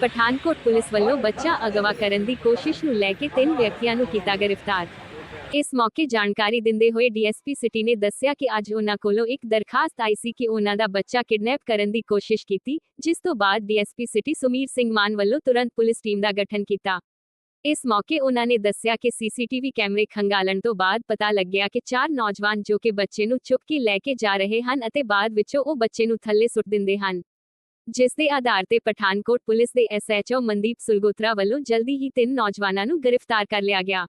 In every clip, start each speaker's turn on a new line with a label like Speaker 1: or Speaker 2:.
Speaker 1: Pathankot police ਵੱਲੋਂ ਬੱਚਾ ਅਗਵਾ ਕਰਨ ਦੀ ਕੋਸ਼ਿਸ਼ ਨੂੰ ਲੈ ਕੇ ਤਿੰਨ ਵਿਅਕਤੀਆਂ ਨੂੰ ਕੀਤਾ ਗ੍ਰਿਫਤਾਰ। ਇਸ ਮੌਕੇ ਜਾਣਕਾਰੀ ਦਿੰਦੇ ਹੋਏ ਡੀਐਸਪੀ ਸਿਟੀ ਨੇ ਦੱਸਿਆ ਕਿ ਅੱਜ ਉਹਨਾਂ ਕੋਲੋਂ ਇੱਕ ਦਰਖਾਸਤ ਆਈ ਸੀ ਕਿ ਉਹਨਾਂ ਦਾ ਬੱਚਾ ਕਿਡਨੈਪ ਕਰਨ ਦੀ ਕੋਸ਼ਿਸ਼ ਕੀਤੀ, ਜਿਸ ਤੋਂ ਬਾਅਦ ਡੀਐਸਪੀ ਸਿਟੀ ਸੁਮੀਰ ਸਿੰਘ ਮਾਨ ਵੱਲੋਂ ਤੁਰੰਤ ਪੁਲਿਸ ਟੀਮ ਦਾ ਗਠਨ ਕੀਤਾ। ਇਸ ਮੌਕੇ ਉਹਨਾਂ ਨੇ ਦੱਸਿਆ ਕਿ ਸੀਸੀਟੀਵੀ ਕੈਮਰੇ ਖੰਗਾਲਣ ਤੋਂ ਬਾਅਦ ਪਤਾ ਲੱਗਿਆ ਕਿ ਚਾਰ ਨੌਜਵਾਨ ਜੋ ਕਿ ਬੱਚੇ ਨੂੰ ਚੁੱਕ ਕੇ ਲੈ ਕੇ ਜਾ ਰਹੇ ਹਨ ਅਤੇ ਬਾਅਦ ਵਿੱਚੋਂ ਉਹ ਬੱਚੇ ਨੂੰ ਥੱਲੇ ਸੁੱਟ ਦਿੰਦੇ ਹਨ। ਜਿਸ ਦੇ ਆਧਾਰ ਤੇ ਪਠਾਨਕੋਟ ਪੁਲਿਸ ਦੇ ਐਸਐਚਓ ਮਨਦੀਪ ਸੁਲਗੋਤਰਾ ਵੱਲੋਂ ਜਲਦੀ ਹੀ ਤਿੰਨ ਨੌਜਵਾਨਾਂ ਨੂੰ ਗ੍ਰਿਫਤਾਰ ਕਰ ਲਿਆ ਗਿਆ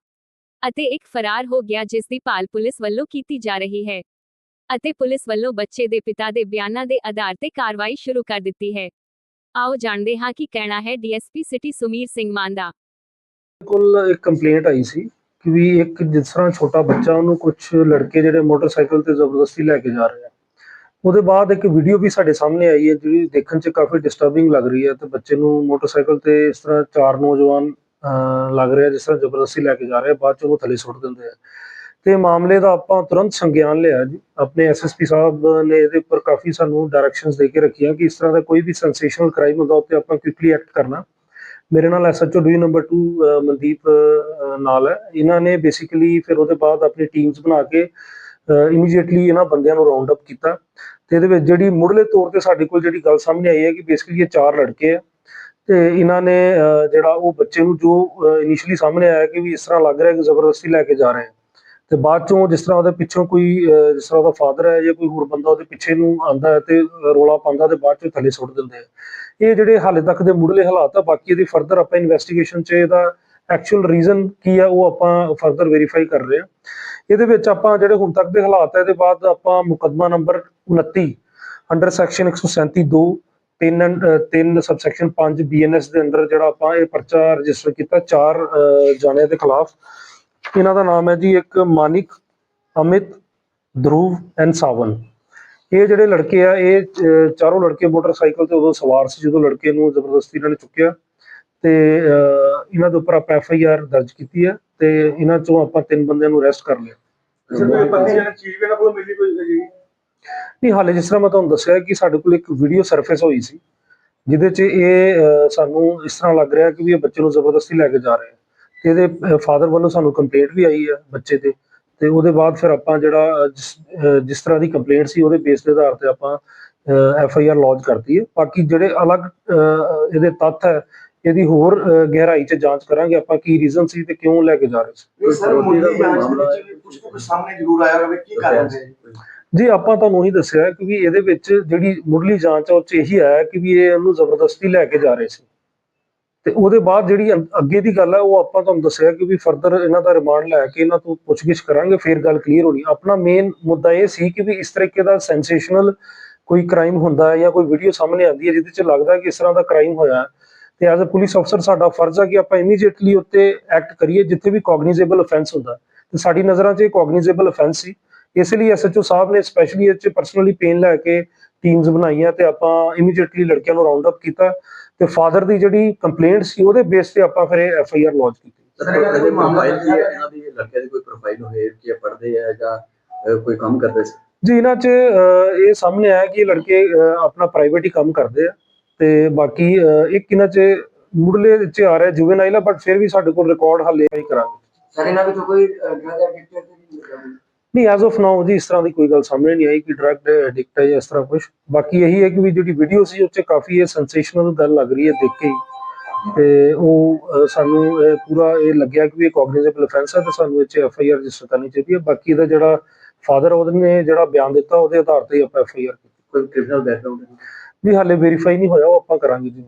Speaker 1: ਅਤੇ ਇੱਕ ਫਰਾਰ ਹੋ ਗਿਆ ਜਿਸ ਦੀ ਭਾਲ ਪੁਲਿਸ ਵੱਲੋਂ ਕੀਤੀ ਜਾ ਰਹੀ ਹੈ ਅਤੇ ਪੁਲਿਸ ਵੱਲੋਂ ਬੱਚੇ ਦੇ ਪਿਤਾ ਦੇ ਬਿਆਨਾਂ ਦੇ ਆਧਾਰ ਤੇ ਕਾਰਵਾਈ ਸ਼ੁਰੂ ਕਰ ਦਿੱਤੀ ਹੈ। ਆਓ ਜਾਣਦੇ ਹਾਂ ਕੀ ਕਹਿਣਾ ਹੈ ਡੀਐਸਪੀ ਸਿਟੀ ਸੁਮੀਰ ਸਿੰਘ ਮਾਨ ਦਾ
Speaker 2: ਕੋਲ ਇੱਕ ਕੰਪਲੇਂਟ ਆਈ ਸੀ ਕਿ ਵੀ ਇੱਕ ਜਿਸ ਤਰ੍ਹਾਂ ਛੋਟਾ ਬੱਚਾ ਉਹਨੂੰ ਕੁਝ ਲੜਕੇ ਜਿਹੜੇ ਮੋਟਰਸਾਈਕਲ ਤੇ ਜ਼ਬਰਦਸਤੀ ਲੈ ਕੇ ਜਾ ਰਹੇ ਆ। ਉਹਦੇ ਬਾਅਦ ਇੱਕ ਵੀਡੀਓ ਵੀ ਸਾਡੇ ਸਾਹਮਣੇ ਆਈ ਹੈ, ਜਿਹੜੀ ਦੇਖਣ 'ਚ ਕਾਫੀ ਡਿਸਟਰਬਿੰਗ ਲੱਗ ਰਹੀ ਹੈ ਤੇ ਬੱਚੇ ਨੂੰ ਮੋਟਰਸਾਈਕਲ ਤੇ ਇਸ ਤਰ੍ਹਾਂ ਚਾਰ ਨੌਜਵਾਨ ਲੱਗ ਰਿਹਾ, ਜਿਸ ਤਰ੍ਹਾਂ ਜ਼ਬਰਦਸਤੀ ਲੈ ਕੇ ਜਾ ਰਹੇ, ਬਾਅਦ 'ਚ ਉਹਨੂੰ ਥੱਲੇ ਸੁੱਟ ਦਿੰਦੇ ਆ। ਤੇ ਮਾਮਲੇ ਦਾ ਆਪਾਂ ਤੁਰੰਤ ਸੰਗਿਆਨ ਲਿਆ ਜੀ। ਆਪਣੇ ਐਸਐਸਪੀ ਸਾਹਿਬ ਨੇ ਇਹਦੇ ਉੱਪਰ ਕਾਫੀ ਸਾਨੂੰ ਡਾਇਰੈਕਸ਼ਨਸ ਦੇ ਕੇ ਰੱਖੀਆਂ ਕਿ ਇਸ ਤਰ੍ਹਾਂ ਦਾ ਕੋਈ ਵੀ ਸੈਂਸੇਸ਼ਨਲ ਕ੍ਰਾਈਮ ਹੁੰਦਾ, ਉੱਤੇ ਆਪਾਂ ਕੁਇਕਲੀ ਐਕਟ ਕਰਨਾ। ਮੇਰੇ ਨਾਲ ਐਸਐਚਓ ਡੀ ਨੰਬਰ 2 ਮਨਦੀਪ ਨਾਲ ਹੈ। ਇਹਨਾਂ ਨੇ ਬੇਸਿਕਲੀ ਫਿਰ ਉਹਦੇ ਬਾਅਦ ਆਪਣੀ ਟੀਮਸ ਬਣਾ ਕੇ ਇਮੀਡੀਏਟਲੀ ਇਹਨਾਂ ਬੰਦਿਆਂ ਨੂੰ ਰਾਉਂਡ ਅਪ ਕੀਤਾ ਤੇ ਇਹਦੇ ਵਿੱਚ ਜਿਹੜੀ ਮੁੱਢਲੇ ਤੌਰ ਤੇ ਸਾਡੇ ਕੋਲ ਜਿਹੜੀ ਗੱਲ ਸਾਹਮਣੇ ਆਈ ਹੈ ਕਿ ਬੇਸਿਕਲੀ ਇਹ ਚਾਰ ਲੜਕੇ ਆ ਤੇ ਇਹਨਾਂ ਨੇ ਜਿਹੜਾ ਉਹ ਬੱਚੇ ਨੂੰ ਜੋ ਇਨੀਸ਼ੀਅਲੀ ਸਾਹਮਣੇ ਆਇਆ ਕਿ ਵੀ ਇਸ ਤਰ੍ਹਾਂ ਲੱਗ ਰਿਹਾ ਕਿ ਜ਼ਬਰਦਸਤੀ ਲੈ ਕੇ ਜਾ ਰਹੇ ਆ ਤੇ ਬਾਅਦ ਚੋਂ ਜਿਸ ਤਰ੍ਹਾਂ ਉਹਦੇ ਪਿੱਛੋਂ ਕੋਈ ਜਿਸ ਤਰ੍ਹਾਂ ਉਹਦਾ ਫਾਦਰ ਹੈ ਜਾਂ ਕੋਈ ਹੋਰ ਬੰਦਾ ਉਹਦੇ ਪਿੱਛੇ ਨੂੰ ਆਂਦਾ ਹੈ ਤੇ ਰੋਲਾ ਪਾਉਂਦਾ ਤੇ ਬਾਅਦ ਚ ਥੱਲੇ ਸੁੱਟ ਦਿੰਦੇ ਆ। ਇਹ ਜਿਹੜੇ ਹਾਲੇ ਤੱਕ ਦੇ ਮੁੱਢਲੇ ਹਾਲਾਤ ਆ, ਬਾਕੀ ਇਹਦੀ ਫਰਦਰ ਆਪਾਂ ਇਨਵੈਸਟੀਗੇਸ਼ਨ 'ਚ ਇਹਦਾ ਐਕਚੁਅਲ ਰੀਜ਼ਨ ਕੀ ਆ, ਉਹ ਆਪਾਂ ਫਰਦਰ ਵੈਰੀਫਾਈ ਕਰ ਰਹੇ ਆ ਇਹਦੇ ਵਿੱਚ ਆਪਾਂ ਜਿਹੜੇ ਹੁਣ ਤੱਕ ਦੇ ਹਾਲਾਤ ਆ, ਇਹਦੇ ਬਾਅਦ ਆਪਾਂ ਮੁਕੱਦਮਾ number 29 under section 137 2 3 3 subsection 5 BNS ਦੇ ਅੰਦਰ ਜਿਹੜਾ ਆਪਾਂ ਇਹ ਪਰਚਾ ਰਜਿਸਟਰ ਕੀਤਾ ਚਾਰ ਜਾਣਿਆਂ ਦੇ ਖਿਲਾਫ। ਇਹਨਾਂ ਦਾ ਨਾਮ ਹੈ ਜੀ ਇੱਕ ਮਾਨਿਕ, ਅਮਿਤ, ਧਰੁਵ ਐਂਡ ਸਾਵਨ। ਇਹ ਜਿਹੜੇ ਲੜਕੇ ਆ, ਇਹ ਚਾਰੋਂ ਲੜਕੇ ਮੋਟਰਸਾਈਕਲ ਤੇ ਉਦੋਂ ਸਵਾਰ ਸੀ ਜਦੋਂ ਲੜਕੇ ਨੂੰ ਜ਼ਬਰਦਸਤੀ ਇਹਨਾਂ ਨੇ ਚੁੱਕਿਆ। ਤੇ ਇਹਨਾਂ ਦੇ ਉੱਪਰ ਆਪਾਂ ਐਫ ਆਈ ਆਰ ਦਰਜ ਕੀਤੀ ਹੈ ਤੇ ਇਹਨਾਂ ਚੋਂ ਆਪਾਂ ਤਿੰਨ ਬੰਦਿਆਂ ਨੂੰ ਅਰੈਸਟ ਕਰ ਲਿਆ।
Speaker 3: ਸਰ ਕੋਈ ਬੰਦੇ ਜਿਹੜੀ ਚੀਜ਼ ਵੀ ਇਹਨਾਂ ਕੋਲ ਮਿਲੀ ਕੋਈ ਜੀ
Speaker 2: ਨਹੀਂ ਹਾਲੇ ਜਿਸ ਤਰ੍ਹਾਂ ਮੈਂ ਤੁਹਾਨੂੰ ਦੱਸਿਆ ਕਿ ਸਾਡੇ ਕੋਲ ਇੱਕ ਵੀਡੀਓ ਸਰਫੇਸ ਹੋਈ ਸੀ ਜਿਹਦੇ 'ਚ ਇਹ ਸਾਨੂੰ ਇਸ ਤਰ੍ਹਾਂ ਲੱਗ ਰਿਹਾ ਕਿ ਵੀ ਇਹ ਬੱਚੇ ਨੂੰ ਜ਼ਬਰਦਸਤੀ ਲੈ ਕੇ ਜਾ ਰਹੇ ਆ। ਤੇ ਇਹਦੇ ਫਾਦਰ ਵੱਲੋਂ ਸਾਨੂੰ ਕੰਪਲੇਂਟ ਵੀ ਆਈ ਹੈ ਬੱਚੇ ਤੇ ਤੇ ਉਹਦੇ ਬਾਅਦ ਫਿਰ ਆਪਾਂ ਜਿਹੜਾ ਜਿਸ ਤਰ੍ਹਾਂ ਦੀ ਕੰਪਲੇਂਟ ਸੀ ਉਹਦੇ ਬੇਸ ਦੇ ਆਧਾਰ ਤੇ ਆਪਾਂ ਐਫ ਆਈ ਆਰ ਲੌਂਚ ਕਰਤੀ ਹੈ। ਬਾਕੀ ਜਿਹੜੇ ਅਲੱਗ ਇਹਦੇ ਤੱਥ ਹੈ ਇਹਦੀ ਹੋਰ ਗਹਿਰਾਈ 'ਚ ਜਾਂਚ ਕਰਾਂਗੇ ਆਪਾਂ ਕੀ ਰੀਜ਼ਨ ਸੀ ਤੇ ਕਿਉਂ ਲੈ ਕੇ ਜਾ ਰਹੇ ਸੀ।
Speaker 3: ਇਹ ਸਰ ਮੁੱਢਲੀ ਜਾਂਚ ਦੇ ਵਿੱਚ ਕੁਝ ਨਾ ਕੁਝ ਸਾਹਮਣੇ ਜ਼ਰੂਰ ਆਇਆ ਹੋਵੇ ਕੀ ਕਾਰਨ ਹੈ?
Speaker 2: ਜੀ ਆਪਾਂ ਤੁਹਾਨੂੰ ਹੀ ਦੱਸਿਆ ਕਿ ਵੀ ਇਹਦੇ ਵਿੱਚ ਜਿਹੜੀ ਮੁੱਢਲੀ ਜਾਂਚ ਆ ਉਹ 'ਚ ਇਹੀ ਆਇਆ ਕਿ ਵੀ ਇਹ ਉਹਨੂੰ ਜ਼ਬਰਦਸਤੀ ਲੈ ਕੇ ਜਾ ਰਹੇ ਸੀ। ਤੇ ਉਹਦੇ ਬਾਅਦ ਜਿਹੜੀ ਅੱਗੇ ਦੀ ਗੱਲ ਹੈ ਉਹ ਆਪਾਂ ਤੁਹਾਨੂੰ ਦੱਸਿਆ ਕਿ ਵੀ ਫਰਦਰ ਇਹਨਾਂ ਦਾ ਰਿਮਾਂਡ ਲੈ ਕੇ ਇਹਨਾਂ ਤੋਂ ਪੁੱਛਗਿੱਛ ਕਰਾਂਗੇ ਫਿਰ ਗੱਲ ਕਲੀਅਰ ਹੋਣੀ। ਆਪਣਾ ਮੇਨ ਮੁੱਦਾ ਇਹ ਸੀ ਕਿ ਵੀ ਇਸ ਤਰੀਕੇ ਦਾ ਸੈਂਸੇਸ਼ਨਲ ਕੋਈ ਕ੍ਰਾਈਮ ਹੁੰਦਾ ਹੈ ਜਾਂ ਕੋਈ ਵੀਡੀਓ ਸਾਹਮਣੇ ਆਉਂਦੀ ਹੈ ਜਿਹਦੇ 'ਚ ਲੱਗਦਾ ਹੈ ਕਿ ਇਸ ਤਰ੍ਹਾਂ ਦਾ ਕ੍ਰਾਈਮ ਹੋਇਆ। ਹੈ ਤੇ ਐਜ਼ ਅ ਪੁਲਿਸ ਅਫਸਰ ਸਾਡਾ ਫਰਜ਼ ਹੈ ਕਿ ਆਪਾਂ ਇਮੀਡੀਏਟਲੀ ਉੱਤੇ ਐਕਟ ਕਰੀਏ ਜਿੱਥੇ ਵੀ ਕੋਗਨੀਜ਼ੇਬਲ ਅਫੈਂਸ ਹੁੰਦਾ। ਤੇ ਸਾਡੀ ਨਜ਼ਰਾਂ 'ਚ ਇਹ ਕੋਗਨੀਜ਼ੇਬਲ ਅਫੈਂਸ ਸੀ। ਇਸ ਲਈ ਐਸਐਚਓ ਸਾਹਿਬ ਨੇ ਸਪੈਸ਼ਲੀ ਇਹ 'ਚ ਪਰਸਨਲੀ ਪੇਨ ਲੈ ਕੇ ਟੀਮਸ ਬਣਾਈਆਂ ਤੇ ਆਪਾਂ ਇਮੀਡੀਏਟਲੀ ਲੜਕਿਆਂ ਨੂੰ ਰਾਉਂਡ ਅਪ ਕੀਤਾ। ਤੇ ਫਾਦਰ ਦੀ ਜਿਹੜੀ ਕੰਪਲੇਂਟ ਸੀ ਉਹਦੇ ਬੇਸ ਤੇ ਆਪਾਂ ਫਿਰ ਇਹ ਐਫ ਆਈ ਆਰ ਲੌਂਚ ਕੀਤੀ।
Speaker 3: ਸਰ, ਇਹਨਾਂ ਦਾ ਕੋਈ ਮਾਮਲਾ
Speaker 4: ਪ੍ਰੋਫਾਈਲ ਕੀ ਹੈ ਇਹਨਾਂ ਦੀ ਲੜਕਿਆਂ ਦੀ ਕੋਈ ਪ੍ਰੋਫਾਈਲ ਹੋਏ ਕਿ ਇਹ ਪੜ੍ਹਦੇ ਆ ਜਾਂ ਅਹ, ਕੋਈ ਕੰਮ ਕਰਦੇ ਸੀ?
Speaker 2: ਜੀ ਇਹਨਾਂ 'ਚ ਇਹ ਸਾਹਮਣੇ ਆਇਆ ਕਿ ਇਹ ਲੜਕੇ ਆਪਣਾ ਪ੍ਰਾਈਵੇਟ ਹੀ ਕੰਮ ਕਰਦੇ ਆ। ਤੇ ਬਾਕੀ ਇੱਕ ਇਹਨਾਂ 'ਚ ਮੁੱਢਲੇ 'ਚ ਆ ਰਿਹਾ ਜੁਵੇਨਾਈਲ ਆ ਬਟ ਫਿਰ ਵੀ ਸਾਡੇ ਕੋਲ ਰਿਕਾਰਡ ਹਾਲੇ ਹੀ ਕਰਾਂਗੇ।
Speaker 3: ਸਰ ਇਹਨਾਂ ਵਿੱਚੋਂ ਕੋਈ ਡਰਗ ਐਡਿਕਟ ਤੇ ਨਹੀਂ
Speaker 2: ਨਹੀਂ ਐਜ਼ ਆਫ ਨਾਓ ਜੀ ਇਸ ਤਰ੍ਹਾਂ ਦੀ ਕੋਈ ਗੱਲ ਸਾਹਮਣੇ ਨਹੀਂ ਆਈ ਕਿ ਡਰਗ ਐਡਿਕਟ ਹੈ ਜਾਂ ਇਸ ਤਰ੍ਹਾਂ ਕੁਝ ਬਾਕੀ ਇਹੀ ਹੈ ਕਿ ਵੀ ਜਿਹੜੀ ਵੀਡੀਓ ਸੀ ਉਹ 'ਚ ਕਾਫੀ ਇਹ ਸੈਂਸੇਸ਼ਨਲ ਗੱਲ ਲੱਗ ਰਹੀ ਹੈ ਦੇਖ ਕੇ ਤੇ ਉਹ ਸਾਨੂੰ ਪੂਰਾ ਇਹ ਲੱਗਿਆ ਕਿ ਵੀ ਇਹ ਕੋਗਨੀਜ਼ੇਬਲ ਅਫੈਂਸ ਹੈ ਤੇ ਸਾਨੂੰ ਇਹ 'ਚ ਐਫ ਆਈ ਆਰ ਰਜਿਸਟਰ ਕਰਨੀ ਚਾਹੀਦੀ ਹੈ। ਬਾਕੀ ਇਹਦਾ ਜਿਹੜਾ ਫਾਦਰ ਉਹਨੇ ਜਿਹੜਾ ਬਿਆਨ ਦਿੱਤਾ ਉਹਦੇ ਆਧਾਰ ਤੇ ਆਪਾਂ ਐਫ ਆਈ ਆਰ ਕੀਤੀ।
Speaker 4: ਕੋਈ ਕ੍ਰਿਮੀਨਲ ਬੈਕਗ੍ਰਾਉਂਡ
Speaker 2: ਵੀ ਹਾਲੇ ਵੈਰੀਫਾਈ ਨਹੀਂ ਹੋਇਆ ਉਹ ਆਪਾਂ ਕਰਾਂਗੇ ਜੀ